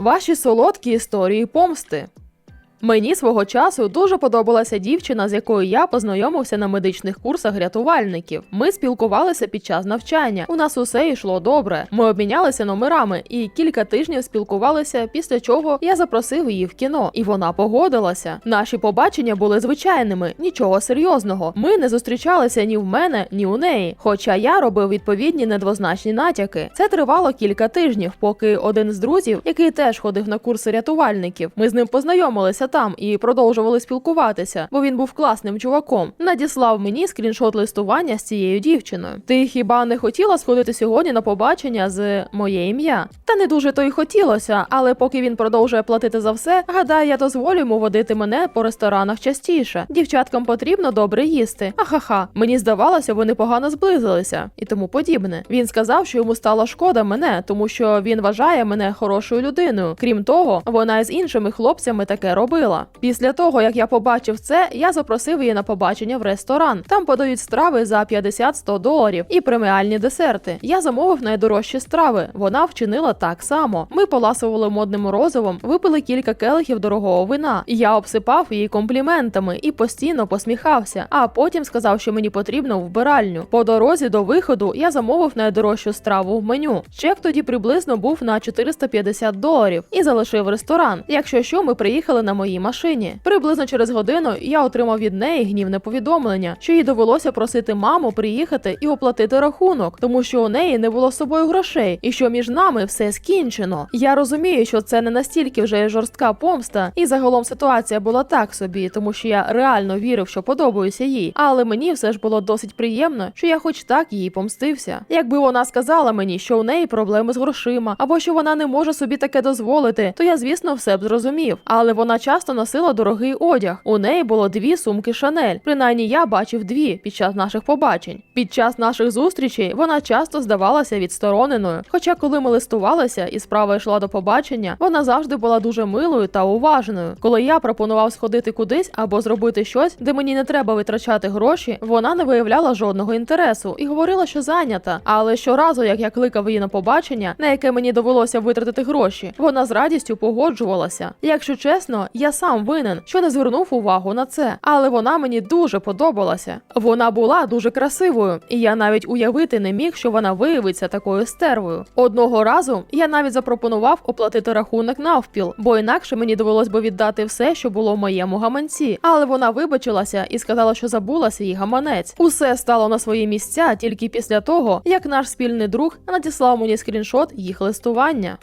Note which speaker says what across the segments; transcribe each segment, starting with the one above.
Speaker 1: Ваші солодкі історії помсти. Мені свого часу дуже подобалася дівчина, з якою я познайомився на медичних курсах рятувальників. Ми спілкувалися під час навчання. У нас усе йшло добре. Ми обмінялися номерами і кілька тижнів спілкувалися, після чого я запросив її в кіно, і вона погодилася. Наші побачення були звичайними, нічого серйозного. Ми не зустрічалися ні в мене, ні у неї. Хоча я робив відповідні недвозначні натяки. Це тривало кілька тижнів, поки один з друзів, який теж ходив на курси рятувальників, ми з ним познайомилися там і продовжували спілкуватися, бо він був класним чуваком. Надіслав мені скріншот листування з цією дівчиною. Ти хіба не хотіла сходити сьогодні на побачення з моє ім'я? Та не дуже то й хотілося, але поки він продовжує платити за все, гадаю, я дозволю йому водити мене по ресторанах частіше. Дівчаткам потрібно добре їсти. Ахаха, мені здавалося, вони погано зблизилися і тому подібне. Він сказав, що йому стало шкода мене, тому що він вважає мене хорошою людиною. Крім того, вона із іншими хлопцями таке робила. Після того, як я побачив це, я запросив її на побачення в ресторан. Там подають страви за 50-100 доларів і преміальні десерти. Я замовив найдорожчі страви. Вона вчинила так само. Ми поласували модним морозивом, випили кілька келихів дорогого вина. Я обсипав її компліментами і постійно посміхався. А потім сказав, що мені потрібно вбиральню. По дорозі до виходу я замовив найдорожчу страву в меню. Чек тоді приблизно був на 450 доларів і залишив ресторан. Якщо що, ми приїхали на моїй машині. Приблизно через годину я отримав від неї гнівне повідомлення, що їй довелося просити маму приїхати і оплатити рахунок, тому що у неї не було з собою грошей, і що між нами все скінчено. Я розумію, що це не настільки вже жорстка помста, і загалом ситуація була так собі, тому що я реально вірив, що подобаюся їй. Але мені все ж було досить приємно, що я хоч так їй помстився. Якби вона сказала мені, що у неї проблеми з грошима, або що вона не може собі таке дозволити, то я, звісно, все б зрозумів. Але вона часто носила дорогий одяг. У неї було дві сумки Шанель. Принаймні я бачив дві під час наших побачень. Під час наших зустрічей вона часто здавалася відстороненою. Хоча, коли ми листувалися і справа йшла до побачення, вона завжди була дуже милою та уважною. Коли я пропонував сходити кудись або зробити щось, де мені не треба витрачати гроші, вона не виявляла жодного інтересу і говорила, що зайнята. Але щоразу, як я кликав її на побачення, на яке мені довелося витратити гроші, вона з радістю погоджувалася. Якщо чесно, я сам винен, що не звернув увагу на це, але вона мені дуже подобалася. Вона була дуже красивою, і я навіть уявити не міг, що вона виявиться такою стервою. Одного разу я навіть запропонував оплатити рахунок навпіл, бо інакше мені довелось би віддати все, що було в моєму гаманці. Але вона вибачилася і сказала, що забула свій гаманець. Усе стало на свої місця тільки після того, як наш спільний друг надіслав мені скріншот їх листування.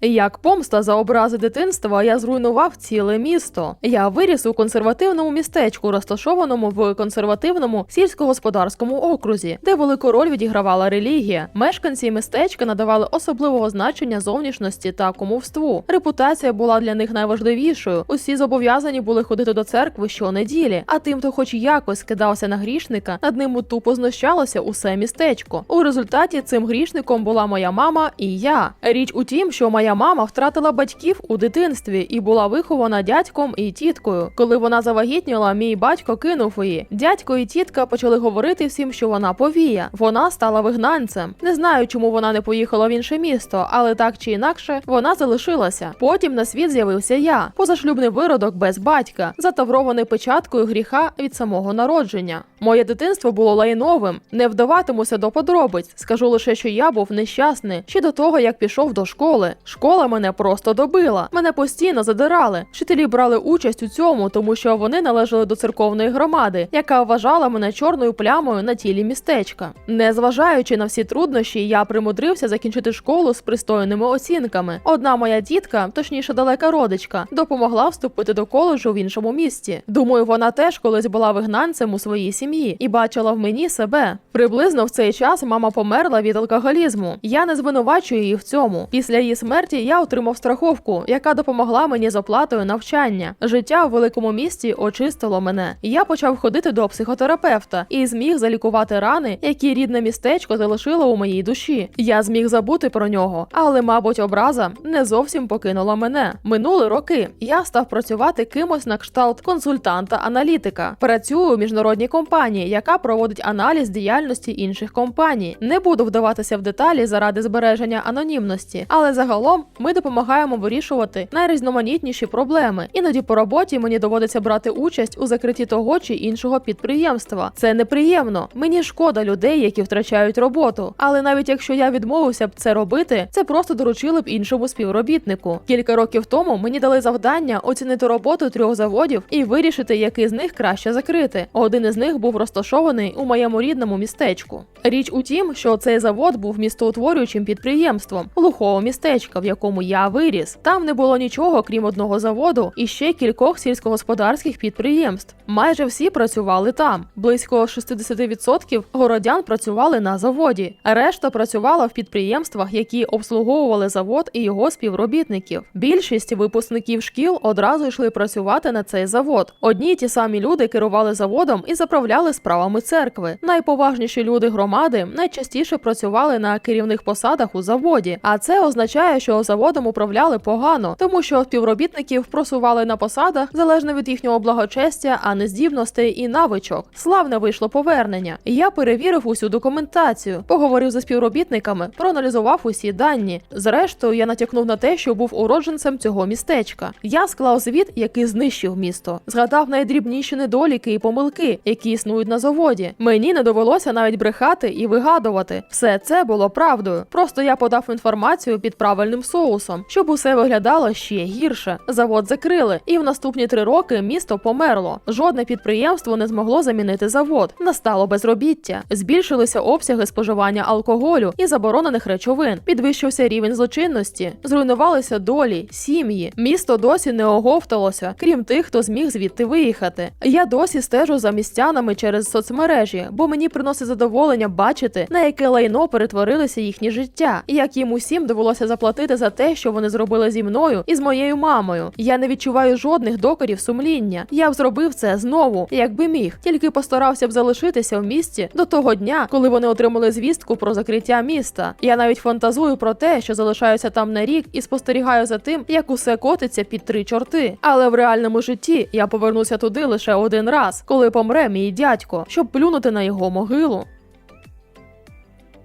Speaker 1: Як помста за образи дитинства я зруйнував ціле місто. Я виріс у консервативному містечку, розташованому в консервативному сільськогосподарському окрузі, де велику роль відігравала релігія. Мешканці містечка надавали особливого значення зовнішності та кумовству. Репутація була для них найважливішою. Усі зобов'язані були ходити до церкви щонеділі, а тим, хто хоч якось скидався на грішника, над ним тупо знущалося усе містечко. У результаті цим грішником була моя мама і я. Річ у тім, що моя мама втратила батьків у дитинстві і була вихована дядьком і тіткою. Коли вона завагітніла, мій батько кинув її. Дядько і тітка почали говорити всім, що вона повія. Вона стала вигнанцем. Не знаю, чому вона не поїхала в інше місто, але так чи інакше вона залишилася. Потім на світ з'явився я, позашлюбний виродок без батька, затаврований печаткою гріха від самого народження. Моє дитинство було лайновим. Не вдаватимуся до подробиць. Скажу лише, що я був нещасний ще до того, як пішов до школи. Школа мене просто добила. Мене постійно задирали. Вчителі брали участь у цьому, тому що вони належали до церковної громади, яка вважала мене чорною плямою на тілі містечка. Незважаючи на всі труднощі, я примудрився закінчити школу з пристойними оцінками. Одна моя тітка, точніше далека родичка, допомогла вступити до коледжу в іншому місті. Думаю, вона теж колись була вигнанцем у своїй сім'ї і бачила в мені себе. Приблизно в цей час мама померла від алкоголізму. Я не звинувачую її в цьому. Після її смерті я отримав страховку, яка допомогла мені з оплатою навчання. Життя в великому місті очистило мене. Я почав ходити до психотерапевта і зміг залікувати рани, які рідне містечко залишило у моїй душі. Я зміг забути про нього, але, мабуть, образа не зовсім покинула мене. Минули роки. Я став працювати кимось на кшталт консультанта-аналітика. Працюю у міжнародній компанії, яка проводить аналіз діяльності інших компаній. Не буду вдаватися в деталі заради збереження анонімності, але загалом Разом ми допомагаємо вирішувати найрізноманітніші проблеми. Іноді по роботі мені доводиться брати участь у закритті того чи іншого підприємства. Це неприємно. Мені шкода людей, які втрачають роботу. Але навіть якщо я відмовився б це робити, це просто доручили б іншому співробітнику. Кілька років тому мені дали завдання оцінити роботу трьох заводів і вирішити, який з них краще закрити. Один із них був розташований у моєму рідному містечку. Річ у тім, що цей завод був містоутворюючим підприємством глухого містечка, якому я виріс. Там не було нічого, крім одного заводу і ще кількох сільськогосподарських підприємств. Майже всі працювали там. Близько 60% городян працювали на заводі. Решта працювала в підприємствах, які обслуговували завод і його співробітників. Більшість випускників шкіл одразу йшли працювати на цей завод. Одні й ті самі люди керували заводом і заправляли справами церкви. Найповажніші люди громади найчастіше працювали на керівних посадах у заводі, а це означає, що заводом управляли погано, тому що співробітників просували на посадах залежно від їхнього благочестя, а не здібностей і навичок. Славне вийшло повернення. Я перевірив усю документацію, поговорив зі співробітниками, проаналізував усі дані. Зрештою, я натякнув на те, що був уродженцем цього містечка. Я склав звіт, який знищив місто, згадав найдрібніші недоліки і помилки, які існують на заводі. Мені не довелося навіть брехати і вигадувати. Все це було правдою. Просто я подав інформацію під правильним соусом, щоб усе виглядало ще гірше. Завод закрили, і в наступні три роки місто померло. Жодне підприємство не змогло замінити завод. Настало безробіття, збільшилися обсяги споживання алкоголю і заборонених речовин, підвищився рівень злочинності, зруйнувалися долі, сім'ї. Місто досі не оговталося, крім тих, хто зміг звідти виїхати. Я досі стежу за містянами через соцмережі, бо мені приносить задоволення бачити, на яке лайно перетворилися їхні життя, і як їм усім довелося заплатити за те, що вони зробили зі мною і з моєю мамою. Я не відчуваю жодних докорів сумління. Я б зробив це знову, якби міг, тільки постарався б залишитися в місті до того дня, коли вони отримали звістку про закриття міста. Я навіть фантазую про те, що залишаюся там на рік і спостерігаю за тим, як усе котиться під три чорти. Але в реальному житті я повернуся туди лише один раз, коли помре мій дядько, щоб плюнути на його могилу.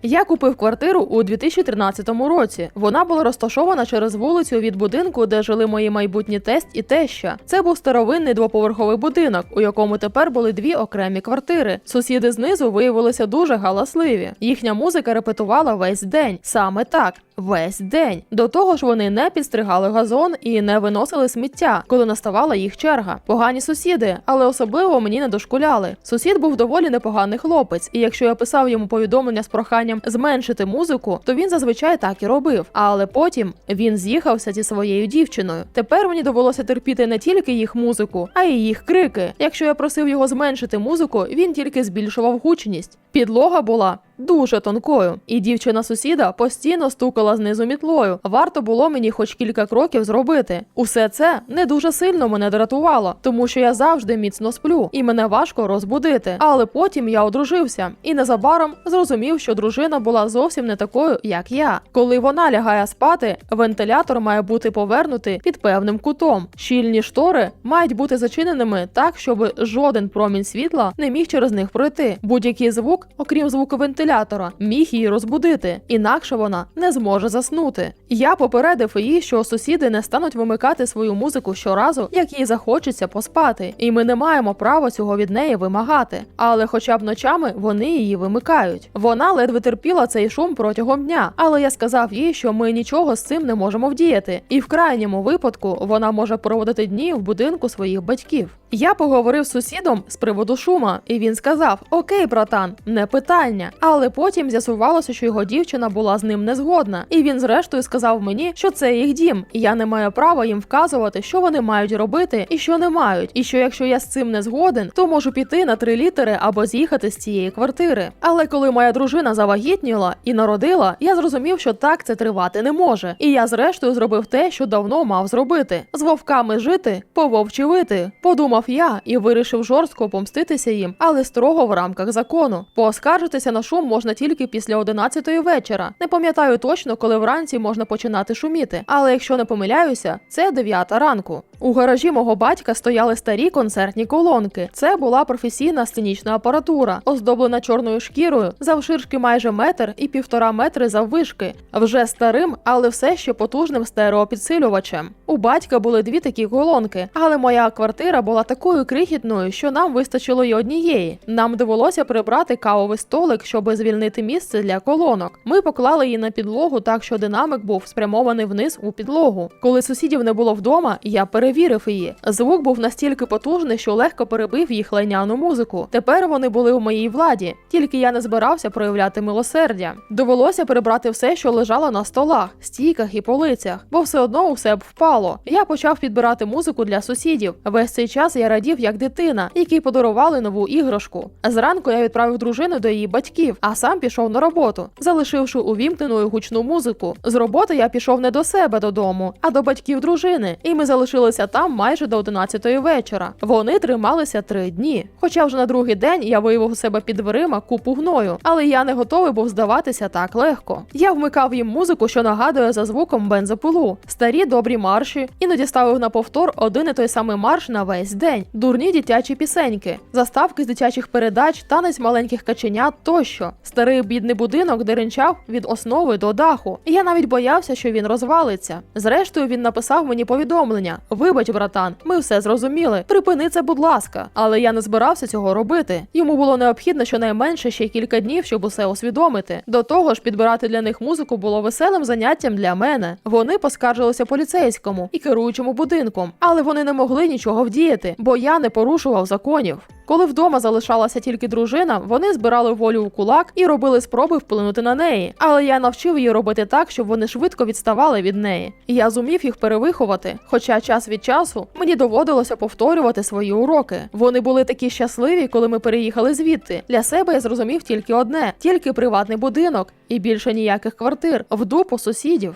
Speaker 1: Я купив квартиру у 2013 році. Вона була розташована через вулицю від будинку, де жили мої майбутні тесть і теща. Це був старовинний двоповерховий будинок, у якому тепер були дві окремі квартири. Сусіди знизу виявилися дуже галасливі. Їхня музика репетувала весь день. Саме так. Весь день до того ж вони не підстригали газон і не виносили сміття, коли наставала їх черга. Погані сусіди, але особливо мені не дошкуляли. Сусід був доволі непоганий хлопець, і якщо я писав йому повідомлення з проханням зменшити музику, то він зазвичай так і робив. Але потім він з'їхався зі своєю дівчиною. Тепер мені довелося терпіти не тільки їх музику, а й їх крики. Якщо я просив його зменшити музику, він тільки збільшував гучність. Підлога була дуже тонкою, і дівчина сусіда постійно стукала знизу мітлою. Варто було мені хоч кілька кроків зробити. Усе це не дуже сильно мене дратувало, тому що я завжди міцно сплю, і мене важко розбудити. Але потім я одружився і незабаром зрозумів, що дружина була зовсім не такою, як я. Коли вона лягає спати, вентилятор має бути повернутий під певним кутом. Щільні штори мають бути зачиненими так, щоб жоден промінь світла не міг через них пройти. Будь-який звук, окрім звуку вентилятора, міг її розбудити, інакше вона не зможе заснути. Я попередив її, що сусіди не стануть вимикати свою музику щоразу, як їй захочеться поспати, і ми не маємо права цього від неї вимагати. Але, хоча б ночами, вони її вимикають. Вона ледве терпіла цей шум протягом дня, але я сказав їй, що ми нічого з цим не можемо вдіяти, і в крайньому випадку вона може проводити дні в будинку своїх батьків. Я поговорив з сусідом з приводу шума, і він сказав: Окей, братан, не питання. Але потім з'ясувалося, що його дівчина була з ним не згодна, і він зрештою сказав мені, що це їх дім, і я не маю права їм вказувати, що вони мають робити і що не мають. І що якщо я з цим не згоден, то можу піти на три літери або з'їхати з цієї квартири. Але коли моя дружина завагітніла і народила, я зрозумів, що так це тривати не може. І я зрештою зробив те, що давно мав зробити: з вовками жити, по вовчі вити. Подумав я і вирішив жорстко помститися їм, але строго в рамках закону. Поскаржитися на шум можна тільки після 11-ї вечора. Не пам'ятаю точно, коли вранці можна починати шуміти. Але якщо не помиляюся, це 9 ранку. У гаражі мого батька стояли старі концертні колонки. Це була професійна сценічна апаратура, оздоблена чорною шкірою, завширшки майже метр і півтора метри заввишки, вже старим, але все ще потужним стереопідсилювачем. У батька були дві такі колонки, але моя квартира була такою крихітною, що нам вистачило й однієї. Нам довелося прибрати кавовий столик, щоб звільнити місце для колонок. Ми поклали її на підлогу так, що динамик був спрямований вниз у підлогу. Коли сусідів не було вдома, я перевірив її. Звук був настільки потужний, що легко перебив їх лайняну музику. Тепер вони були у моїй владі, тільки я не збирався проявляти милосердя. Довелося прибрати все, що лежало на столах, стійках і полицях, бо все одно усе б впало. Я почав підбирати музику для сусідів. Весь цей час я радів як дитина, якій подарували нову іграшку. Зранку я відправив дружину до її батьків, а сам пішов на роботу, залишивши увімкненою гучну музику. З роботи я пішов не до себе додому, а до батьків дружини, і ми залишилися там майже до 11 вечора. Вони трималися три дні. Хоча вже на другий день я виявив у себе під дверима купу гною, але я не готовий був здаватися так легко. Я вмикав їм музику, що нагадує за звуком бензопилу, старі добрі марші, іноді ставив на повтор один і той самий марш на весь день, дурні дитячі пісеньки, заставки з дитячих передач, танець маленьких каченят тощо. Старий бідний будинок деренчав від основи до даху. Я навіть боявся, що він розвалиться. Зрештою, він написав мені повідомлення: Вибач, братан, ми все зрозуміли. Припини це, будь ласка. Але я не збирався цього робити. Йому було необхідно щонайменше ще кілька днів, щоб усе усвідомити. До того ж, підбирати для них музику було веселим заняттям для мене. Вони поскаржилися поліцейському і керуючому будинком, але вони не могли нічого вдіяти, бо я не порушував законів. Коли вдома залишалася тільки дружина, вони збирали волю у кулак і робили спроби вплинути на неї. Але я навчив її робити так, щоб вони швидко відставали від неї. Я зумів їх перевиховати. Хоча час від часу мені доводилося повторювати свої уроки. Вони були такі щасливі, коли ми переїхали звідти. Для себе я зрозумів тільки одне: тільки приватний будинок і більше ніяких квартир в дупу сусідів.